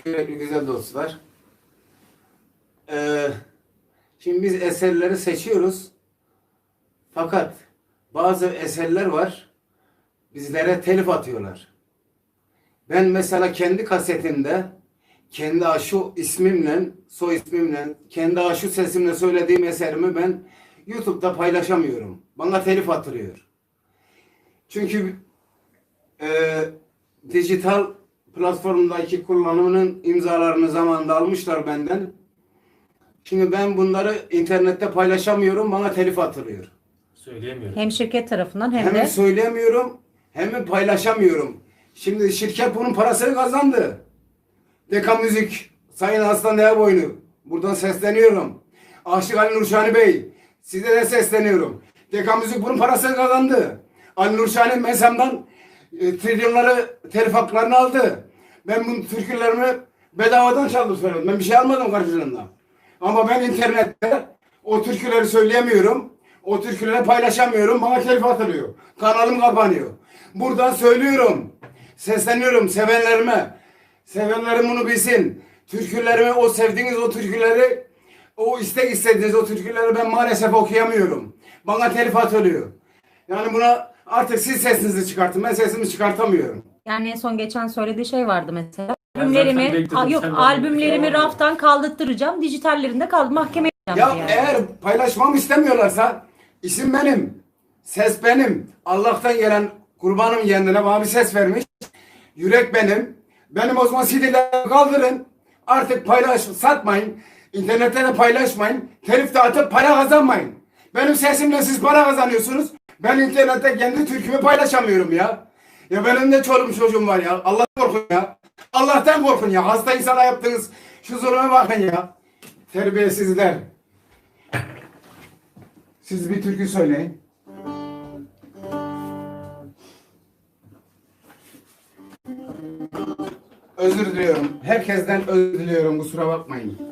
Kıymetli güzel dostlar. Ee, şimdi biz eserleri seçiyoruz. Fakat bazı eserler var. Bizlere telif atıyorlar. Ben mesela kendi kasetimde kendi aşu ismimle, soy ismimle, kendi aşu sesimle söylediğim eserimi ben YouTube'da paylaşamıyorum. Bana telif atılıyor. Çünkü e, dijital platformdaki kullanımının imzalarını zamanında almışlar benden. Şimdi ben bunları internette paylaşamıyorum. Bana telif atılıyor. Söyleyemiyorum. Hem şirket tarafından hem Hem de söyleyemiyorum hem de paylaşamıyorum. Şimdi şirket bunun parasını kazandı. Deka Müzik, Sayın Aslan Değerboynu. Buradan sesleniyorum. Aşık Ali Nurşani Bey, size de sesleniyorum. Deka Müzik bunun parasını kazandı. Ali Nurşani Mesam'dan e, trilyonları telif haklarını aldı. Ben bu türkülerimi bedavadan çaldım söyledim. Ben bir şey almadım karşılığında. Ama ben internette o türküleri söyleyemiyorum. O türküleri paylaşamıyorum. Bana telif atılıyor. Kanalım kapanıyor. Buradan söylüyorum. Sesleniyorum sevenlerime. Sevenlerim bunu bilsin. Türkülerimi, o sevdiğiniz o türküleri, o istek istediğiniz o türküleri ben maalesef okuyamıyorum. Bana telif atılıyor. Yani buna artık siz sesinizi çıkartın. Ben sesimi çıkartamıyorum. yani en son geçen söylediği şey vardı mesela. Albümlerimi, bekledim, yok sen de albümlerimi bekle. raftan kaldırtıracağım. Dijitallerinde kaldı. Mahkemeye Ya gideceğim yani. eğer paylaşmamı istemiyorlarsa isim benim. Ses benim. Allah'tan gelen kurbanım kendine bana bir ses vermiş. Yürek benim. Benim o zaman CD'leri kaldırın. Artık paylaş, satmayın. İnternette de paylaşmayın. Telif dağıtıp para kazanmayın. Benim sesimle siz para kazanıyorsunuz. Ben internette kendi türkümü paylaşamıyorum ya. Ya benim de çoluğum çocuğum var ya. Allah korkun ya. Allah'tan korkun ya. Hasta insana yaptığınız şu zulüme bakın ya. Terbiyesizler. Siz bir türkü söyleyin. Özür diliyorum. Herkesten özür diliyorum. Kusura bakmayın.